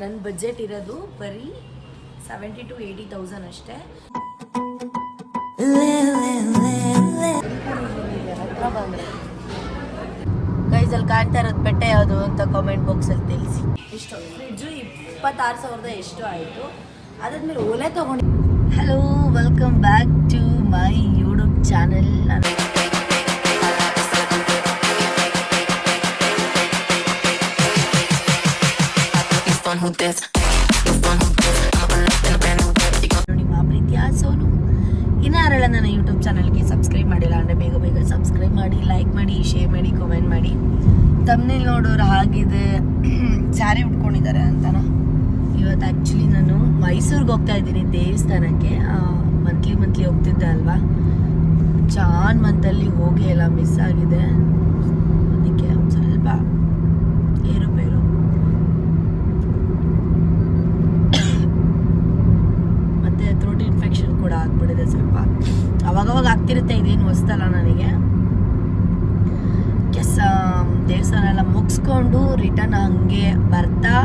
ನನ್ನ ಬಜೆಟ್ ಇರೋದು ಬರೀ ಸೆವೆಂಟಿ ಟು ಏಯ್ಟಿ ತೌಸಂಡ್ ಅಷ್ಟೇ. ಕೈಸಲ್ಲಿ ಅಲ್ಲಿ ಕಾಣ್ತಾ ಇರೋದು ಬೆಟ್ಟೆ ಯಾವುದು ಅಂತ ಕಾಮೆಂಟ್ ಬಾಕ್ಸಲ್ಲಿ ತಿಳಿಸಿ. ಇಷ್ಟು ಫ್ರಿಡ್ಜು ಇಪ್ಪತ್ತಾರು ಸಾವಿರದ ಎಷ್ಟು ಆಯಿತು. ಅದಾದ್ಮೇಲೆ ಓಲೆ ತಗೊಂಡು hello welcome back to my YouTube channel ನಾನು ನಿಮ್ಮ ಪ್ರೀತಿಯ ಸೋನು ಇನ್ನಾರೆಲ್ಲ ನನ್ನ ಯೂಟ್ಯೂಬ್ ಚಾನಲ್ಗೆ ಸಬ್ಸ್ಕ್ರೈಬ್ ಮಾಡಿಲ್ಲ ಅಂದರೆ ಬೇಗ ಬೇಗ ಸಬ್ಸ್ಕ್ರೈಬ್ ಮಾಡಿ ಲೈಕ್ ಮಾಡಿ ಶೇರ್ ಮಾಡಿ ಕಾಮೆಂಟ್ ಮಾಡಿ ತಮ್ಮನೇಲಿ ನೋಡೋರು ಹಾಗಿದೆ ಸ್ಯಾರಿ ಉಟ್ಕೊಂಡಿದ್ದಾರೆ ಅಂತನ ಇವತ್ತು ಆ್ಯಕ್ಚುಲಿ ನಾನು ಮೈಸೂರಿಗೆ ಹೋಗ್ತಾ ಇದ್ದೀನಿ ದೇವಸ್ಥಾನಕ್ಕೆ ಮಂತ್ಲಿ ಮಂತ್ಲಿ ಹೋಗ್ತಿದ್ದೆ ಅಲ್ವಾ ಜಾನ್ ಮಂತಲ್ಲಿ ಹೋಗಿ ಎಲ್ಲ ಮಿಸ್ ಆಗಿದೆ ಅದಕ್ಕೆ ಒಂದ್ ಸ್ವಲ್ಪ ಏರುಪೇರು ಮತ್ತೆ ಥ್ರೋಟ್ ಇನ್ಫೆಕ್ಷನ್ ಕೂಡ ಆಗ್ಬಿಟ್ಟಿದೆ ಸ್ವಲ್ಪ ಆಗ್ತಿರುತ್ತೆ ಇದೇನು ಹೊಸ್ತಲ್ಲ ನನಗೆ. ಕೆಸ ದೇವಸ್ಥಾನ ಎಲ್ಲ ಮುಗಿಸ್ಕೊಂಡು ರಿಟರ್ನ್ ಹಂಗೆ ಬರ್ತಾ,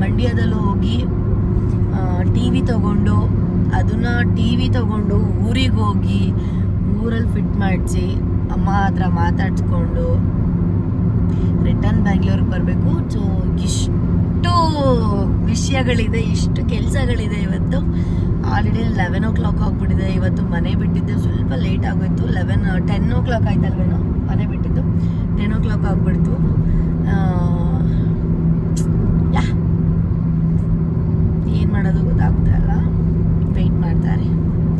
ಮಂಡ್ಯದಲ್ಲಿ ಹೋಗಿ ಟಿ ವಿ ತಗೊಂಡು, ಅದನ್ನು ಟಿ ವಿ ತಗೊಂಡು ಊರಿಗೆ ಹೋಗಿ, ಊರಲ್ಲಿ ಫಿಟ್ ಮಾಡಿಸಿ, ಅಮ್ಮ ಹತ್ರ ಮಾತಾಡಿಸ್ಕೊಂಡು ರಿಟರ್ನ್ ಬ್ಯಾಂಗ್ಳೂರಿಗೆ ಬರಬೇಕು. ಸೊ ಇಷ್ಟು ವಿಷಯಗಳಿದೆ, ಇಷ್ಟು ಕೆಲಸಗಳಿದೆ ಇವತ್ತು. ಆಲ್ರೆಡಿ ಲೆವೆನ್ ಓ ಕ್ಲಾಕ್ ಆಗ್ಬಿಟ್ಟಿದೆ. ಇವತ್ತು ಮನೆ ಬಿಟ್ಟಿದ್ದೆ ಸ್ವಲ್ಪ ಲೇಟ್ ಆಗೋಯ್ತು. ಲೆವೆನ್ ಟೆನ್ ಓ ಕ್ಲಾಕ್ ಆಯ್ತಲ್ವೇನೋ? ಮನೆ ಬಿಟ್ಟಿದ್ದು. ಟೆನ್ ಓ ಕ್ಲಾಕ್ ಆಗ್ಬಿಡ್ತು ಯಾ, ಏನು ಮಾಡೋದು ಗೊತ್ತಾಗ್ತಾ ಇಲ್ಲ ವೆಯ್ಟ್ ಮಾಡ್ತಾರೆ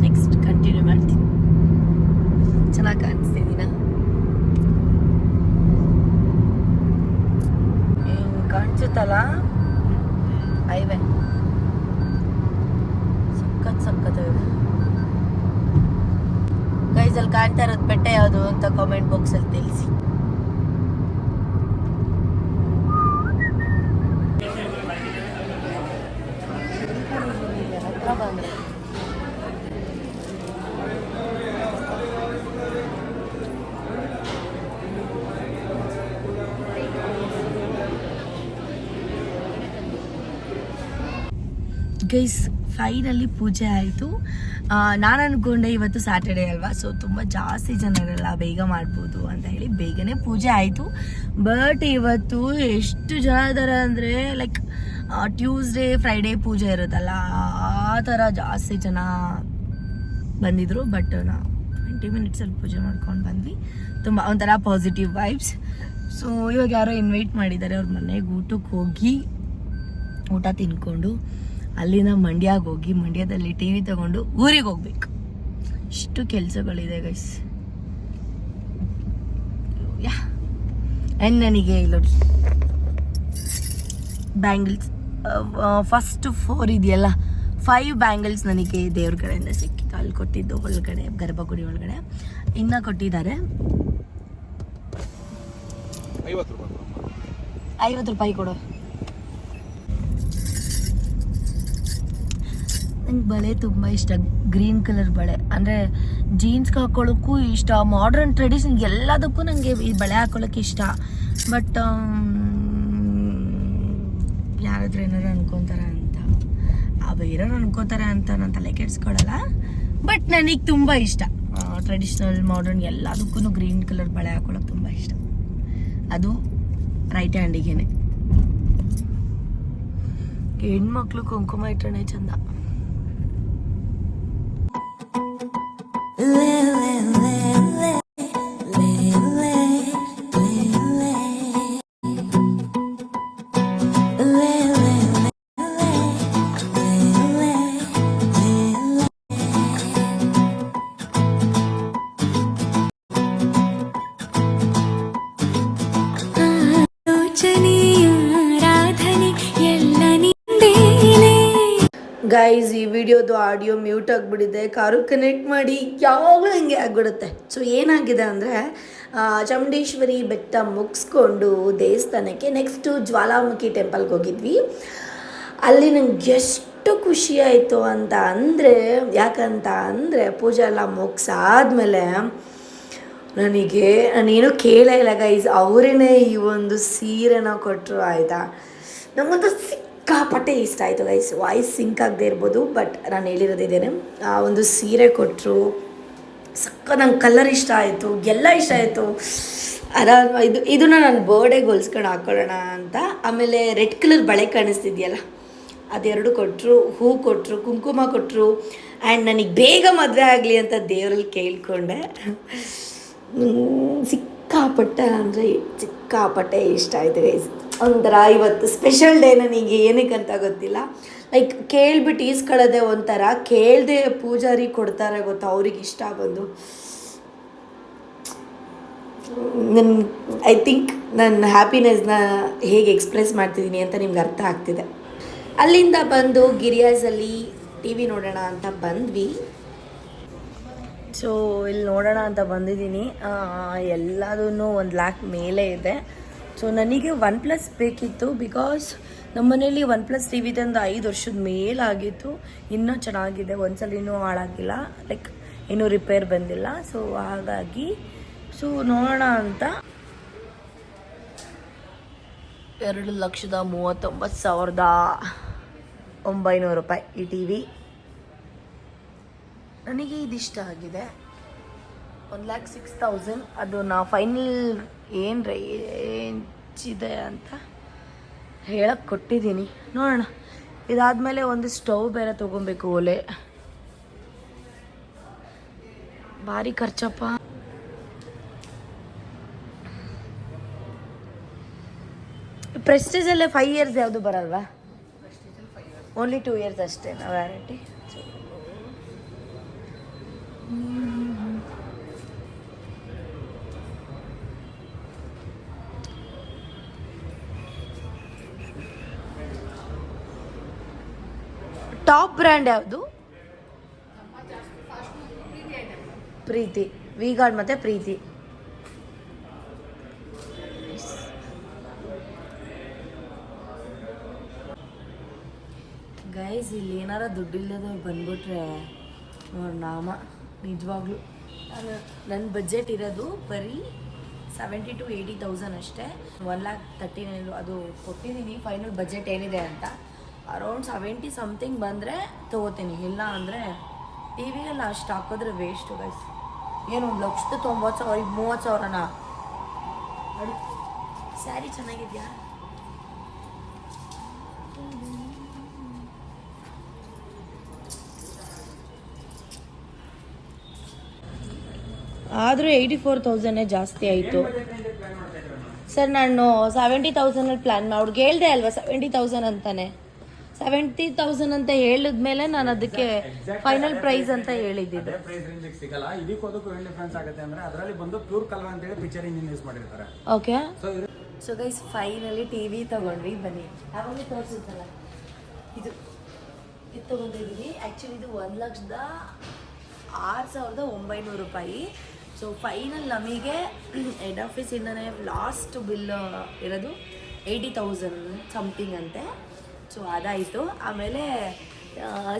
ನೆಕ್ಸ್ಟ್ ಕಂಟಿನ್ಯೂ ಮಾಡ್ತೀನಿ ಚೆನ್ನಾಗಿ ಕಾಣಿಸ್ತಿದ್ದೀನ ಕಾಣಿಸುತ್ತಲ್ಲ ಹೈವೇ ಸಖತ್ ಸಖತ್ ಗೈಸ್ ಅಲ್ಲಿ ಕಾಣ್ತಾ ಇರೋದು ಬೆಟ್ಟ ಯಾವುದು ಅಂತ ಕಾಮೆಂಟ್ ಬಾಕ್ಸ್ ಅಲ್ಲಿ ತಿಳಿಸಿ. ಹತ್ರ ಬಂದ್ರೆ ಗೈಸ್ ಫೈನಲಿ ಪೂಜೆ ಆಯಿತು. ನಾನು ಅಂದ್ಕೊಂಡೆ ಇವತ್ತು ಸ್ಯಾಟರ್ಡೆ ಅಲ್ವಾ ಸೊ ತುಂಬ ಜಾಸ್ತಿ ಜನ ಇರಲ್ಲ ಬೇಗ ಮಾಡ್ಬೋದು ಅಂತ ಹೇಳಿ ಬೇಗನೆ ಪೂಜೆ ಆಯಿತು. ಬಟ್ ಇವತ್ತು ಎಷ್ಟು ಜನ ಇದ್ದಾರೆ ಅಂದರೆ ಲೈಕ್ ಟ್ಯೂಸ್ಡೇ ಫ್ರೈಡೇ ಪೂಜೆ ಇರುತ್ತಲ್ಲ, ಆ ಥರ ಜಾಸ್ತಿ ಜನ ಬಂದಿದ್ರು. ಬಟ್ ನಾವು ಟ್ವೆಂಟಿ ಮಿನಿಟ್ಸಲ್ಲಿ ಪೂಜೆ ಮಾಡ್ಕೊಂಡು ಬಂದ್ವಿ. ತುಂಬ ಒಂಥರ ಪಾಸಿಟಿವ್ ವೈಬ್ಸ್ ಸೊ ಇವಾಗ ಯಾರೋ ಇನ್ವೈಟ್ ಮಾಡಿದ್ದಾರೆ, ಅವ್ರ ಮನೆಗೆ ಊಟಕ್ಕೆ ಹೋಗಿ, ಊಟ ತಿನ್ಕೊಂಡು. ಅಲ್ಲಿಂದ ಮಂಡ್ಯಾಗ ಹೋಗಿ ಮಂಡ್ಯದಲ್ಲಿ ಟಿ ವಿ ತಗೊಂಡು ಊರಿಗೆ ಹೋಗ್ಬೇಕು. ಇಷ್ಟು ಕೆಲಸಗಳಿದೆ ಗೈಸ್ ಯಾ. ಆ್ಯಂಡ್ ನನಗೆ ಇಲ್ಲಿ ನೋಡಿ ಬ್ಯಾಂಗಲ್ಸ್ ಫಸ್ಟ್ ಫೋರ್ ಇದೆಯಲ್ಲ ಫೈವ್ ಬ್ಯಾಂಗಲ್ಸ್ ನನಗೆ ದೇವ್ರ ಕಡೆಯಿಂದ ಸಿಕ್ಕಿತ್ತು ಅಲ್ಲಿ ಕೊಟ್ಟಿದ್ದು ಒಳಗಡೆ ಗರ್ಭಗುಡಿ ಒಳಗಡೆ. ಇನ್ನ ಕೊಟ್ಟಿದ್ದಾರೆ. ಐವತ್ತು ರೂಪಾಯಿ ಕೊಡು. ನಂಗೆ ಬಳೆ ತುಂಬ ಇಷ್ಟ. ಗ್ರೀನ್ ಕಲರ್ ಬಳೆ. ಅಂದರೆ ಜೀನ್ಸ್ಗೆ ಹಾಕೊಳ್ಳೋಕ್ಕೂ ಇಷ್ಟ ಮಾಡ್ರನ್ ಟ್ರೆಡಿಷನ್ ಎಲ್ಲದಕ್ಕೂ ನನಗೆ ಈ ಬಳೆ ಹಾಕೊಳ್ಳೋಕೆ ಇಷ್ಟ. ಬಟ್ ಯಾರಾದ್ರೂ ಏನಾರು ಅನ್ಕೊತಾರೆ ಅಂತ. ಆ ಬೇರೆಯವ್ರು ಅನ್ಕೋತಾರೆ ಅಂತ ನಾನು ತಲೆ ಕೆಡ್ಸ್ಕೊಳಲ್ಲ. ಬಟ್ ನನಗೆ ತುಂಬ ಇಷ್ಟ. ಟ್ರೆಡಿಷ್ನಲ್ ಮಾಡ್ರನ್ ಎಲ್ಲದಕ್ಕೂ ಗ್ರೀನ್ ಕಲರ್ ಬಳೆ ಹಾಕೊಳ್ಳೋಕೆ ತುಂಬ ಇಷ್ಟ. ಅದು ರೈಟ್ ಹ್ಯಾಂಡಿಗೇನೆ ಹೆಣ್ಮಕ್ಳು ಕುಂಕುಮ ಇಟ್ಟರೆ ಚಂದ. ಗೈಸ್ ಈ ವಿಡಿಯೋದು ಆಡಿಯೋ ಮ್ಯೂಟ್ ಆಗಿಬಿಟ್ಟಿದೆ. ಕಾರು ಕನೆಕ್ಟ್ ಮಾಡಿ, ಯಾವಾಗಲೂ ಹಿಂಗೆ ಆಗಿಬಿಡುತ್ತೆ. ಸೊ ಏನಾಗಿದೆ ಅಂದರೆ ಚಾಮುಂಡೇಶ್ವರಿ ಬೆಟ್ಟ ಮುಗಿಸ್ಕೊಂಡು ದೇವಸ್ಥಾನಕ್ಕೆ ನೆಕ್ಸ್ಟು ಜ್ವಾಲಾಮುಖಿ ಟೆಂಪಲ್ಗೆ ಹೋಗಿದ್ವಿ. ಅಲ್ಲಿ ನಂಗೆ ಎಷ್ಟು ಖುಷಿ ಆಯಿತು ಅಂತ ಅಂದರೆ, ಯಾಕಂತ ಅಂದರೆ, ಪೂಜೆ ಎಲ್ಲ ಮುಗಿಸಾದ್ಮೇಲೆ ನನಗೆ ನಾನೇನು ಕೇಳೇ ಇಲ್ಲ ಗೈಸ್ ಅವರೇನೆ ಈ ಒಂದು ಸೀರೆನ ಕೊಟ್ಟರು ಆಯಿತಾ? ನಮ್ಮದು ಸಿಕ್ಕಾಪಟ್ಟೆ ಇಷ್ಟ ಆಯಿತು ಗೈಸ್ ವಾಯ್ಸ್ ಸಿಂಕ್ ಆಗದೆ ಇರ್ಬೋದು ಬಟ್ ನಾನು ಹೇಳಿರೋದಿದ್ದೇನೆ ಆ ಒಂದು ಸೀರೆ ಕೊಟ್ಟರು ಸಕ್ಕ ನಂಗೆ ಕಲರ್ ಇಷ್ಟ ಆಯಿತು, ಎಲ್ಲ ಇಷ್ಟ ಆಯಿತು. ಅದ ಇದು, ಇದನ್ನ ನಾನು ಬರ್ಡೇಗೆ ಹೊಲ್ಸ್ಕೊಂಡು ಹಾಕೊಳ್ಳೋಣ ಅಂತ, ಆಮೇಲೆ ರೆಡ್ ಕಲರ್ ಬಳೆ ಕಾಣಿಸ್ತಿದ್ಯಲ್ಲ, ಅದೆರಡು ಕೊಟ್ಟರು ಹೂ ಕೊಟ್ಟರು ಕುಂಕುಮ ಕೊಟ್ಟರು ಆ್ಯಂಡ್ ನನಗೆ ಬೇಗ ಮದುವೆ ಆಗಲಿ ಅಂತ ದೇವರಲ್ಲಿ ಕೇಳಿಕೊಂಡೆ. ಸಿಕ್ಕಾಪಟ್ಟೆ ಅಂದರೆ ಸಿಕ್ಕಾಪಟ್ಟೆ ಇಷ್ಟ ಆಯಿತು ಗೈಸ್ ಒಂಥರ ಇವತ್ತು ಸ್ಪೆಷಲ್ ಡೇ ನನಗೆ ಏನಕ್ಕೆ ಅಂತ ಗೊತ್ತಿಲ್ಲ. ಲೈಕ್ ಕೇಳ್ಬಿಟ್ಟು ಈಸ್ಕೊಳ್ಳೋದೆ ಒಂಥರ, ಕೇಳದೆ ಪೂಜಾರಿ ಕೊಡ್ತಾರೆ ಗೊತ್ತಾ, ಅವ್ರಿಗೆ ಇಷ್ಟ ಬಂದು. ನನ್ನ ಐ ಥಿಂಕ್ ನನ್ನ ಹ್ಯಾಪಿನೆಸ್ನ ಹೇಗೆ ಎಕ್ಸ್ಪ್ರೆಸ್ ಮಾಡ್ತಿದ್ದೀನಿ ಅಂತ ನಿಮ್ಗೆ ಅರ್ಥ ಆಗ್ತಿದೆ. ಅಲ್ಲಿಂದ ಬಂದು ಗಿರಿಯಾಸಲ್ಲಿ ಟಿ ವಿ ನೋಡೋಣ ಅಂತ ಬಂದ್ವಿ. ಸೊ ಇಲ್ಲಿ ನೋಡೋಣ ಅಂತ ಬಂದಿದ್ದೀನಿ. ಎಲ್ಲದೂ ಒಂದು ಲ್ಯಾಕ್ ಮೇಲೆ ಇದೆ. ಸೊ ನನಗೆ ಒನ್ ಪ್ಲಸ್ ಬೇಕಿತ್ತು ಬಿಕಾಸ್ ನಮ್ಮ ಮನೇಲಿ ಒನ್ ಪ್ಲಸ್ ಟಿ ವಿ ತಂದು ಐದು ವರ್ಷದ ಮೇಲಾಗಿತ್ತು ಇನ್ನೂ ಚೆನ್ನಾಗಿದೆ. ಒಂದ್ಸಲ ಇನ್ನೂ ಹಾಳಾಗಿಲ್ಲ. ಲೈಕ್ ಇನ್ನೂ ರಿಪೇರ್ ಬಂದಿಲ್ಲ. ಸೊ ಹಾಗಾಗಿ ಸೊ ನೋಡೋಣ ಅಂತ. ಎರಡು ಲಕ್ಷದ ಮೂವತ್ತೊಂಬತ್ತು ಸಾವಿರದ ಒಂಬೈನೂರು ರೂಪಾಯಿ ಈ ಟಿ ವಿ ನನಗೆ ಇದಿಷ್ಟ ಆಗಿದೆ. ಒನ್ ಲ್ಯಾಕ್ ಸಿಕ್ಸ್ ತೌಸಂಡ್ ಅದು ನಾ ಫೈನಲ್ ಏನು ಇದೆ ಅಂತ ಹೇಳಕ್ಕೆ ಕೊಟ್ಟಿದ್ದೀನಿ ನೋಡೋಣ. ಇದಾದಮೇಲೆ ಒಂದು ಸ್ಟವ್ ಬೇರೆ ತೊಗೊಬೇಕು ಒಲೆ ಭಾರಿ ಖರ್ಚಪ್ಪ. ಪ್ರೆಸ್ಟೀಜಲ್ಲೇ ಫೈವ್ ಇಯರ್ಸ್ ಯಾವುದು ಬರಲ್ವಾ? ಓನ್ಲಿ ಟೂ ಇಯರ್ಸ್ ಅಷ್ಟೇ ವ್ಯಾರಂಟಿ ಟಾಪ್ ಬ್ರ್ಯಾಂಡ್ ಯಾವುದು? ಪ್ರೀತಿ. ವಿ ಗಾರ್ಡ್ ಮತ್ತೆ ಪ್ರೀತಿ. ಗೈಸ್ ಇಲ್ಲಿ ಏನಾರ ದುಡ್ಡಿಲ್ಲದವ್ರು ಬಂದ್ಬಿಟ್ರೆ ನೋಡಿ ನಾಮ, ನಿಜವಾಗ್ಲೂ. ನಾನು ನನ್ನ ಬಜೆಟ್ ಇರೋದು ಬರೀ ಸೆವೆಂಟಿ ಟು ಏಯ್ಟಿ ತೌಸಂಡ್ ಅಷ್ಟೇ. ಒನ್ ಲ್ಯಾಕ್ ತರ್ಟಿ ನೈನ್ ಅದು ಕೊಟ್ಟಿದ್ದೀನಿ ಫೈನಲ್ ಬಜೆಟ್ ಏನಿದೆ ಅಂತ. ಅರೌಂಡ್ ಸೆವೆಂಟಿ ಸಮಥಿಂಗ್ ಬಂದರೆ ತೊಗೋತೀನಿ. ಇಲ್ಲ ಅಂದರೆ ಟಿ ವಿಯಲ್ಲಿ ಅಷ್ಟು ಹಾಕಿದ್ರೆ ವೇಸ್ಟು ಗೈಸ್ ಏನು ಒಂದು ಲಕ್ಷದ ತೊಂಬತ್ತು ಸಾವಿರ ಈಗ ಮೂವತ್ತು ಸಾವಿರನಾ? ಸ್ಯಾರಿ ಚೆನ್ನಾಗಿದೆಯಾ? ಆದರೂ ಏಯ್ಟಿ ಫೋರ್ ತೌಸಂಡೇ ಜಾಸ್ತಿ ಆಯಿತು. ಸರ್ ನಾನು ಸೆವೆಂಟಿ ತೌಸಂಡಲ್ಲಿ ಪ್ಲ್ಯಾನ್ ಮಾಡಿ ಅವ್ರಿಗೆ ಹೇಳ್ದೆ ಅಲ್ವಾ ಸೆವೆಂಟಿ ತೌಸಂಡ್ ಅಂತಾನೆ. ಸೆವೆಂಟಿ ತೌಸಂಡ್ ಅಂತ ಹೇಳಿದ್ಮೇಲೆ ನಾನು ಅದಕ್ಕೆ ಫೈನಲ್ ಪ್ರೈಸ್ ಅಂತ ಹೇಳಿದ್ದೆ ಪ್ರೈಸ್ ರೇಂಜ್ ಸಿಗಲ್ಲ. ಇದಕ್ಕೆ ಅದಕ್ಕೂ ಏನು ಡಿಫ್ರೆನ್ಸ್ ಆಗುತ್ತೆ ಅಂದ್ರೆ ಅದರಲ್ಲಿ ಬಂದು ಪ್ಯೂರ್ ಕಲರ್ ಅಂತೇಳಿ ಪಿಕ್ಚರ್ ಇಂಜಿನ್ ಯೂಸ್ ಮಾಡಿರ್ತಾರೆ. Okay so guys finally TV ತಗೊಂಡ್ವಿ ಬನ್ನಿ. ಅವಾಗಲೇ ತೋರಿಸುತ್ತಲ್ಲ ಇದು ಇದು ತೊಗೊಂಡಿದ್ದೀವಿ ಆ್ಯಕ್ಚುಲಿ ಇದು ಒಂದು ಲಕ್ಷದ ಆರು ಸಾವಿರದ ಒಂಬೈನೂರು ರೂಪಾಯಿ. ಸೊ ಫೈನಲ್ ನಮಗೆ ಹೆಡ್ ಆಫೀಸಿಂದನೇ ಲಾಸ್ಟ್ ಬಿಲ್ ಇರೋದು ಏಯ್ಟಿ ತೌಸಂಡ್ ಸಮಥಿಂಗ್ ಅಂತೆ. ಸೊ, ಅದಾಯಿತು. ಆಮೇಲೆ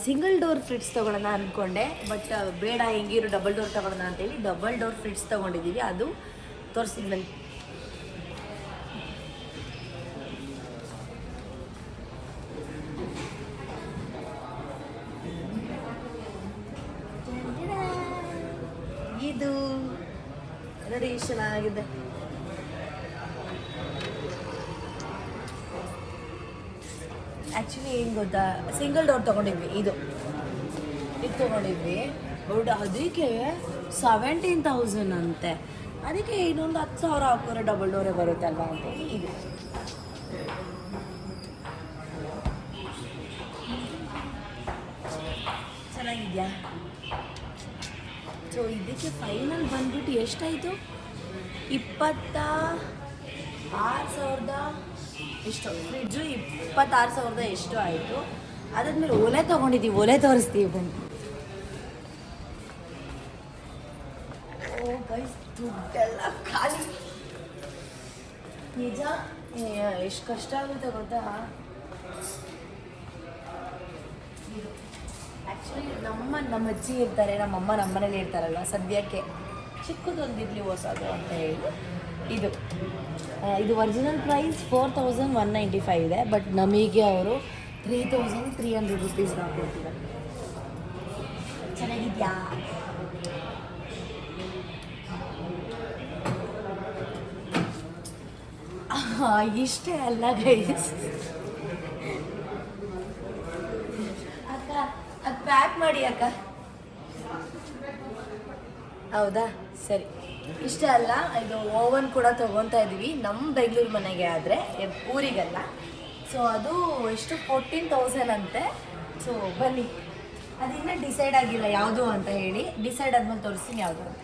ಸಿಂಗಲ್ ಡೋರ್ ಫ್ರಿಡ್ಜ್ ತೊಗೊಳ್ಳೋಣ ಅಂದ್ಕೊಂಡೆ ಬಟ್ ಬೇಡ, ಹೆಂಗಿರು ಡಬಲ್ ಡೋರ್ ತೊಗೊಳ್ಳೋಣ ಅಂತೇಳಿ ಡಬಲ್ ಡೋರ್ ಫ್ರಿಡ್ಜ್ ತೊಗೊಂಡಿದ್ದೀವಿ ಅದು ತೋರಿಸಿದ್ ಬನ್ನಿ. ಇದು. ಚೆನ್ನಾಗಿದೆ ಗೊತ್ತಾ? ಸಿಂಗಲ್ ಡೋರ್ ತೊಗೊಂಡಿದ್ವಿ. ಇದು. ಇದು ತೊಗೊಂಡಿದ್ವಿ. ಬಟ್ ಅದಕ್ಕೆ ಸೆವೆಂಟೀನ್ ತೌಸಂಡ್ ಅಂತೆ. ಅದಕ್ಕೆ ಇನ್ನೊಂದು ಹತ್ತು ಸಾವಿರ ಹಾಕೋರೆ ಡಬಲ್ ಡೋರೇ ಬರುತ್ತಲ್ವಾ ಅಂತ. ಇದು ಚೆನ್ನಾಗಿದೆಯಾ? ಸೊ ಇದಕ್ಕೆ ಫೈನಲ್ ಬಂದ್ಬಿಟ್ಟು ಎಷ್ಟಾಯಿತು? ಇಪ್ಪತ್ತ ಆರು ಸಾವಿರದ ಎಷ್ಟು ಫ್ರಿಡ್ಜು ಇಪ್ಪತ್ತಾರು ಸಾವಿರದ ಎಷ್ಟು ಆಯಿತು? ಅದಾದ್ಮೇಲೆ ಒಲೆ ತೊಗೊಂಡಿದ್ದೀವಿ, ಒಲೆ ತೋರಿಸ್ತೀವಿ ಬನ್ನಿ. ಓ ಗೈಸ್ ದುಡ್ಡೆಲ್ಲ ಖಾಲಿ. ನಿಜ? ಎಷ್ಟು ಕಷ್ಟ ಆಗುತ್ತೆ ಗೊತ್ತಾ? ಆ್ಯಕ್ಚುಲಿ ನಮ್ಮ ನಮ್ಮ ಅಜ್ಜಿ ಇರ್ತಾರೆ ನಮ್ಮ ಮನೇಲಿ ಇರ್ತಾರಲ್ವ ಸದ್ಯಕ್ಕೆ? ಚಿಕ್ಕದೊಂದು ಇರಲಿ ಹೊಸದು ಅಂತ ಹೇಳಿ. ಇದು. ಇದು original price four thousand one ninety five ಇದೆ ಬಟ್ ನಮಗೆ ಅವರು three thousand three hundred rupees ಹಾಕೊಡ್ತೀರ ಚೆನ್ನಾಗಿದ್ಯಾ? ಇಷ್ಟೇ ಅಲ್ಲ ಗೈಸ್ ಅಕ್ಕ, ಅದು ಪ್ಯಾಕ್ ಮಾಡಿ ಅಕ್ಕ. ಹೌದಾ? ಸರಿ. ಇಷ್ಟೇ ಅಲ್ಲ, ಇದು ಓವನ್ ಕೂಡ ತಗೊತಾ ಇದೀವಿ ನಮ್ಮ ಬೆಂಗಳೂರು ಮನೆಗೆ ಆದರೆ ಊರಿಗಲ್ಲ. ಸೊ ಅದು ಎಷ್ಟು ಫೋರ್ಟೀನ್ ತೌಸಂಡ್ ಅಂತೆ. ಸೊ ಬನ್ನಿ. ಅದಿನ್ನ ಡಿಸೈಡ್ ಆಗಿಲ್ಲ ಯಾವುದು ಅಂತ ಹೇಳಿ. ಡಿಸೈಡ್ ಆದ್ಮೇಲೆ ತೋರಿಸ್ತೀನಿ ಯಾವುದು ಅಂತ.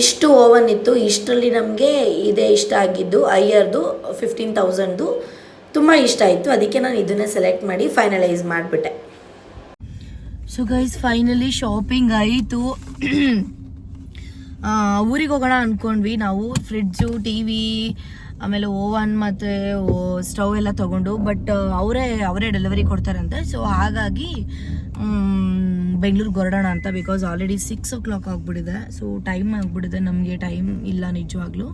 ಇಷ್ಟು ಓವನ್ ಇತ್ತು. ಇಷ್ಟರಲ್ಲಿ ನಮಗೆ ಇದೇ ಇಷ್ಟ ಆಗಿದ್ದು ಐಯರ್ದು ಫಿಫ್ಟೀನ್ ತೌಸಂಡ್ದು ತುಂಬ ಇಷ್ಟ ಆಯಿತು. ಅದಕ್ಕೆ ನಾನು ಇದನ್ನೇ ಸೆಲೆಕ್ಟ್ ಮಾಡಿ ಫೈನಲೈಸ್ ಮಾಡಿಬಿಟ್ಟೆ. ಸೊ ಗೈಸ್ ಫೈನಲಿ ಶಾಪಿಂಗ್ ಆಯಿತು. ಊರಿಗೆ ಹೋಗೋಣ ಅಂದ್ಕೊಂಡ್ವಿ ನಾವು. ಫ್ರಿಡ್ಜು ಟಿ ವಿ ಆಮೇಲೆ ಓವನ್ ಮತ್ತು ಸ್ಟವ್ ಎಲ್ಲ ತೊಗೊಂಡು. ಬಟ್ ಅವರೇ ಅವರೇ ಡೆಲಿವರಿ ಕೊಡ್ತಾರಂತೆ. ಸೊ ಹಾಗಾಗಿ ಬೆಂಗಳೂರಿಗೆ ಹೊರಡೋಣ ಅಂತ because already six o'clock ಆಗಿಬಿಟ್ಟಿದೆ. ಸೊ ಟೈಮ್ ಆಗಿಬಿಟ್ಟಿದೆ. ನಮಗೆ ಟೈಮ್ ಇಲ್ಲ ನಿಜವಾಗ್ಲೂ.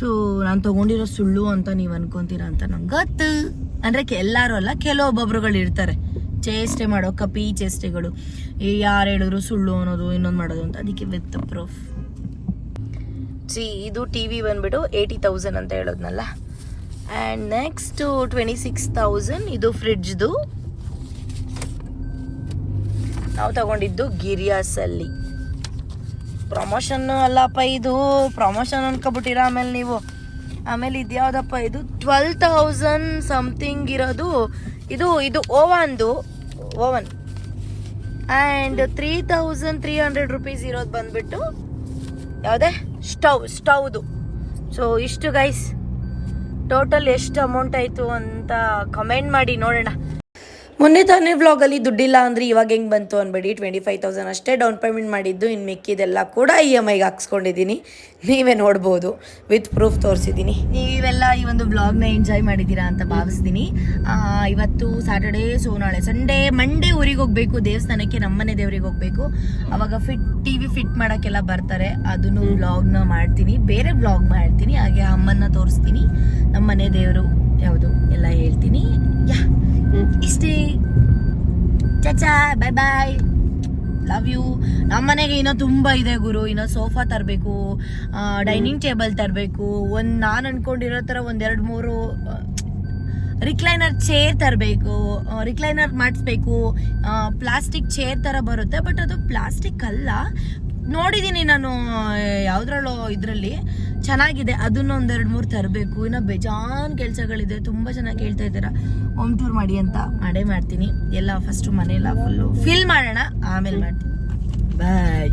ಸೊ ನಾನು ತೊಗೊಂಡಿರೋ ಸುಳ್ಳು ಅಂತ ನೀವು ಅನ್ಕೊಂತೀರಾ ಅಂತ ನಂಗೆ ಗೊತ್ತು. ಅಂದರೆ, ಎಲ್ಲರೂ ಅಲ್ಲ ಕೆಲವೊಬ್ಬೊಬ್ರುಗಳು ಇರ್ತಾರೆ ಚೇಷ್ಟೆ ಮಾಡೋ ಕಪಿ ಚೇಷ್ಟೆಗಳು. ಯಾರು ಹೇಳಿದ್ರು ಸುಳ್ಳು ಅನ್ನೋದು, ಇನ್ನೊಂದು ಮಾಡೋದು ಅಂತ. ಅದಕ್ಕೆ ವಿತ್ ಪ್ರೂಫ್ ಸಿ ಇದು ಟಿ ವಿ ಬಂದ್ಬಿಟ್ಟು ಏಯ್ಟಿ ತೌಸಂಡ್ ಅಂತ ಹೇಳೋದ್ನಲ್ಲ. And next twenty six thousand ಇದು ಫ್ರಿಡ್ಜ್ದು ನಾವು ತಗೊಂಡಿದ್ದು ಗಿರಿಯಾಸಲ್ಲಿ. ಪ್ರಮೋಷನ್ನು ಅಲ್ಲಪ್ಪ ಇದು. ಪ್ರಮೋಷನ್ ಅನ್ಕೊಬಿಟ್ಟಿರ ಆಮೇಲೆ ನೀವು. ಆಮೇಲೆ ಇದ್ಯಾವುದಪ್ಪ ಇದು? ಟ್ವೆಲ್ ತೌಸಂಡ್ ಸಮಥಿಂಗ್ ಇರೋದು. ಇದು ಇದು ಓವನ್ದು, oven. And three thousand three hundred rupees ಇರೋದು ಬಂದ್ಬಿಟ್ಟು ಯಾವುದೇ? ಸ್ಟವ್ ಸ್ಟವ್ದು ಸೊ ಇಷ್ಟು ಗೈಸ್ ಟೋಟಲ್ ಎಷ್ಟು ಅಮೌಂಟ್ ಆಯಿತು ಅಂತ ಕಮೆಂಟ್ ಮಾಡಿ ನೋಡೋಣ. ಮೊನ್ನೆ ತಾನೇ ವ್ಲಾಗಲ್ಲಿ ದುಡ್ಡಿಲ್ಲ ಅಂದರೆ ಇವಾಗ ಹೆಂಗೆ ಬಂತು ಅನ್ಬೇಡಿ. ಟ್ವೆಂಟಿ ಫೈವ್ ತೌಸಂಡ್ ಅಷ್ಟೇ ಡೌನ್ ಪೇಮೆಂಟ್ ಮಾಡಿದ್ದು. ಇನ್ನು ಮಿಕ್ಕಿದೆಲ್ಲ ಕೂಡ E ಇ ಎಂ ಐಗೆ ಹಾಕ್ಸ್ಕೊಂಡಿದ್ದೀನಿ. ನೀವೇ ನೋಡ್ಬೋದು. ವಿತ್ ಪ್ರೂಫ್ ತೋರಿಸಿದ್ದೀನಿ. ನೀವೆಲ್ಲ ಈ ಒಂದು ಬ್ಲಾಗ್ನ ಎಂಜಾಯ್ ಮಾಡಿದ್ದೀರಾ ಅಂತ ಭಾವಿಸ್ತೀನಿ. ಇವತ್ತು ಸ್ಯಾಟರ್ಡೇ ಸೊ ನಾಳೆ ಸಂಡೇ ಮಂಡೇ ಊರಿಗೆ ಹೋಗ್ಬೇಕು. ದೇವಸ್ಥಾನಕ್ಕೆ ನಮ್ಮನೆ ದೇವ್ರಿಗೆ ಹೋಗ್ಬೇಕು. ಅವಾಗ ಫಿಟ್ ಟಿ ವಿ ಫಿಟ್ ಮಾಡೋಕ್ಕೆಲ್ಲ ಬರ್ತಾರೆ. ಅದನ್ನು ವ್ಲಾಗ್ನ ಮಾಡ್ತೀನಿ. ಬೇರೆ ವ್ಲಾಗ್ ಮಾಡ್ತೀನಿ. ಹಾಗೆ ಅಮ್ಮನ್ನ ತೋರಿಸ್ತೀನಿ. ನಮ್ಮನೆ ದೇವರು ಯಾವುದು ಎಲ್ಲ ಹೇಳ್ತೀನಿ. ಯಾ. ಇಷ್ಟೇ. ಚಚಾ ಬಾಯ್ ಬಾಯ್ ಲವ್ ಯು ನಮ್ಮ ಮನೆಗೆ ಇನ್ನೂ ತುಂಬ ಇದೆ ಗುರು. ಇನ್ನೂ ಸೋಫಾ ತರಬೇಕು ಡೈನಿಂಗ್ ಟೇಬಲ್ ತರಬೇಕು. ಒಂದು ನಾನು ಅನ್ಕೊಂಡಿರೋ ಥರ ಒಂದೆರಡು ಮೂರು ರಿಕ್ಲೈನರ್ ಚೇರ್ ತರಬೇಕು ರಿಕ್ಲೈನರ್ ಮಾಡಿಸ್ಬೇಕು. ಪ್ಲಾಸ್ಟಿಕ್ ಚೇರ್ ಥರ ಬರುತ್ತೆ ಬಟ್ ಅದು ಪ್ಲಾಸ್ಟಿಕ್ ಅಲ್ಲ. ನೋಡಿದ್ದೀನಿ ನಾನು ಯಾವುದ್ರಲ್ಲೋ ಇದರಲ್ಲಿ. ಚೆನ್ನಾಗಿದೆ ಅದನ್ನ ಒಂದೆರಡು ಮೂರು ತರಬೇಕು. ಇನ್ನು ಬೇಜಾನ್ ಕೆಲಸಗಳಿದೆ, ತುಂಬ ಚೆನ್ನಾಗಿ ಕೇಳ್ತಾ ಇದ್ದೀರಾ. ಹೋಮ್ ಟೂರ್ ಮಾಡಿ ಅಂತ. ಮಾಡೇ ಮಾಡ್ತೀನಿ. ಎಲ್ಲ ಫಸ್ಟು ಮನೆಯೆಲ್ಲ ಫುಲ್ಲು ಫಿಲ್ ಮಾಡೋಣ, ಆಮೇಲೆ ಮಾಡ್ತೀನಿ. ಬಾಯ್